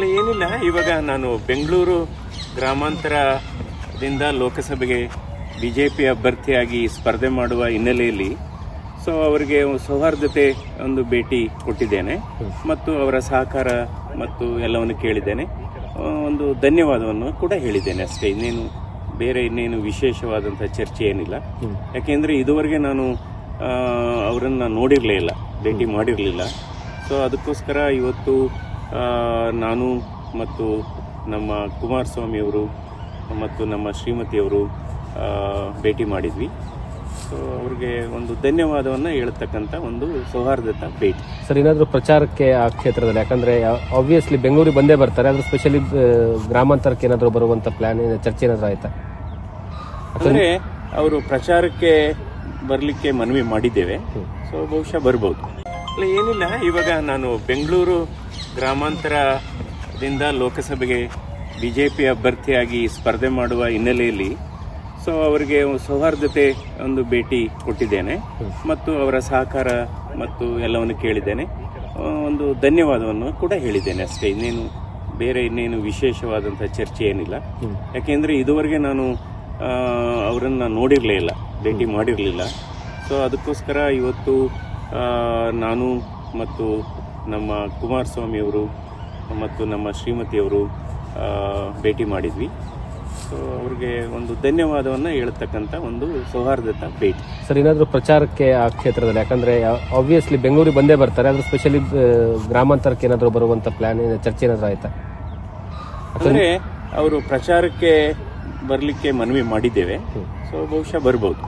ಏನಿಲ್ಲ. ಇವಾಗ ನಾನು ಬೆಂಗಳೂರು ಗ್ರಾಮಾಂತರದಿಂದ ಲೋಕಸಭೆಗೆ ಬಿ ಜೆ ಪಿ ಅಭ್ಯರ್ಥಿಯಾಗಿ ಸ್ಪರ್ಧೆ ಮಾಡುವ ಹಿನ್ನೆಲೆಯಲ್ಲಿ ಸೊ ಅವರಿಗೆ ಸೌಹಾರ್ದತೆ ಒಂದು ಭೇಟಿ ಕೊಟ್ಟಿದ್ದೇನೆ ಮತ್ತು ಅವರ ಸಹಕಾರ ಮತ್ತು ಎಲ್ಲವನ್ನು ಕೇಳಿದ್ದೇನೆ. ಒಂದು ಧನ್ಯವಾದವನ್ನು ಕೂಡ ಹೇಳಿದ್ದೇನೆ ಅಷ್ಟೇ. ಇನ್ನೇನು ಬೇರೆ ಇನ್ನೇನು ವಿಶೇಷವಾದಂಥ ಚರ್ಚೆ ಏನಿಲ್ಲ. ಯಾಕೆಂದರೆ ಇದುವರೆಗೆ ನಾನು ಅವರನ್ನು ನೋಡಿರಲೇ ಇಲ್ಲ, ಭೇಟಿ ಮಾಡಿರಲಿಲ್ಲ. ಸೊ ಅದಕ್ಕೋಸ್ಕರ ಇವತ್ತು ನಾನು ಮತ್ತು ನಮ್ಮ ಕುಮಾರಸ್ವಾಮಿಯವರು ಮತ್ತು ನಮ್ಮ ಶ್ರೀಮತಿಯವರು ಭೇಟಿ ಮಾಡಿದ್ವಿ. ಸೊ ಅವ್ರಿಗೆ ಒಂದು ಧನ್ಯವಾದವನ್ನು ಹೇಳ್ತಕ್ಕಂಥ ಒಂದು ಸೌಹಾರ್ದತ ಭೇಟಿ. ಸರ್ ಏನಾದರೂ ಪ್ರಚಾರಕ್ಕೆ ಆ ಕ್ಷೇತ್ರದಲ್ಲಿ ಯಾಕಂದರೆ ಆಬ್ವಿಯಸ್ಲಿ ಬೆಂಗಳೂರಿಗೆ ಬಂದೇ ಬರ್ತಾರೆ ಆದರೆ ಸ್ಪೆಷಲಿ ಗ್ರಾಮಾಂತರಕ್ಕೆ ಏನಾದರೂ ಬರುವಂಥ ಪ್ಲ್ಯಾನ್ ಚರ್ಚೆ ಏನಾದರೂ ಆಯ್ತಾ? ಅಂದರೆ ಅವರು ಪ್ರಚಾರಕ್ಕೆ ಬರಲಿಕ್ಕೆ ಮನವಿ ಮಾಡಿದ್ದೇವೆ. ಸೊ ಬಹುಶಃ ಬರ್ಬೋದು. ಅಲ್ಲ ಏನಿಲ್ಲ ಇವಾಗ ನಾನು ಬೆಂಗಳೂರು ಗ್ರಾಮಾಂತರದಿಂದ ಲೋಕಸಭೆಗೆ ಬಿ ಜೆ ಪಿ ಅಭ್ಯರ್ಥಿಯಾಗಿ ಸ್ಪರ್ಧೆ ಮಾಡುವ ಹಿನ್ನೆಲೆಯಲ್ಲಿ ಸೊ ಅವರಿಗೆ ಸೌಹಾರ್ದತೆ ಒಂದು ಭೇಟಿ ಕೊಟ್ಟಿದ್ದೇನೆ ಮತ್ತು ಅವರ ಸಹಕಾರ ಮತ್ತು ಎಲ್ಲವನ್ನು ಕೇಳಿದ್ದೇನೆ. ಒಂದು ಧನ್ಯವಾದವನ್ನು ಕೂಡ ಹೇಳಿದ್ದೇನೆ ಅಷ್ಟೇ. ಇನ್ನೇನು ಬೇರೆ ಇನ್ನೇನು ವಿಶೇಷವಾದಂಥ ಚರ್ಚೆ ಏನಿಲ್ಲ. ಯಾಕೆಂದರೆ ಇದುವರೆಗೆ ನಾನು ಅವರನ್ನು ನೋಡಿರಲೇ ಇಲ್ಲ, ಭೇಟಿ ಮಾಡಿರಲಿಲ್ಲ. ಸೊ ಅದಕ್ಕೋಸ್ಕರ ಇವತ್ತು ನಾನು ಮತ್ತು ನಮ್ಮ ಕುಮಾರಸ್ವಾಮಿಯವರು ಮತ್ತು ನಮ್ಮ ಶ್ರೀಮತಿಯವರು ಭೇಟಿ ಮಾಡಿದ್ವಿ. ಸೊ ಅವ್ರಿಗೆ ಒಂದು ಧನ್ಯವಾದವನ್ನು ಹೇಳ್ತಕ್ಕಂಥ ಒಂದು ಸೌಹಾರ್ದತ ಭೇಟಿ. ಸರ್ ಏನಾದರೂ ಪ್ರಚಾರಕ್ಕೆ ಆ ಕ್ಷೇತ್ರದಲ್ಲಿ ಯಾಕಂದರೆ ಆಬ್ವಿಯಸ್ಲಿ ಬೆಂಗಳೂರಿಗೆ ಬಂದೇ ಬರ್ತಾರೆ ಆದರೆ ಸ್ಪೆಷಲಿ ಗ್ರಾಮಾಂತರಕ್ಕೆ ಏನಾದರೂ ಬರುವಂಥ ಪ್ಲ್ಯಾನ್ ಚರ್ಚೆ ಏನಾದರೂ ಆಯ್ತಾ? ಅಂದರೆ ಅವರು ಪ್ರಚಾರಕ್ಕೆ ಬರಲಿಕ್ಕೆ ಮನವಿ ಮಾಡಿದ್ದೇವೆ. ಸೊ ಬಹುಶಃ ಬರ್ಬೋದು.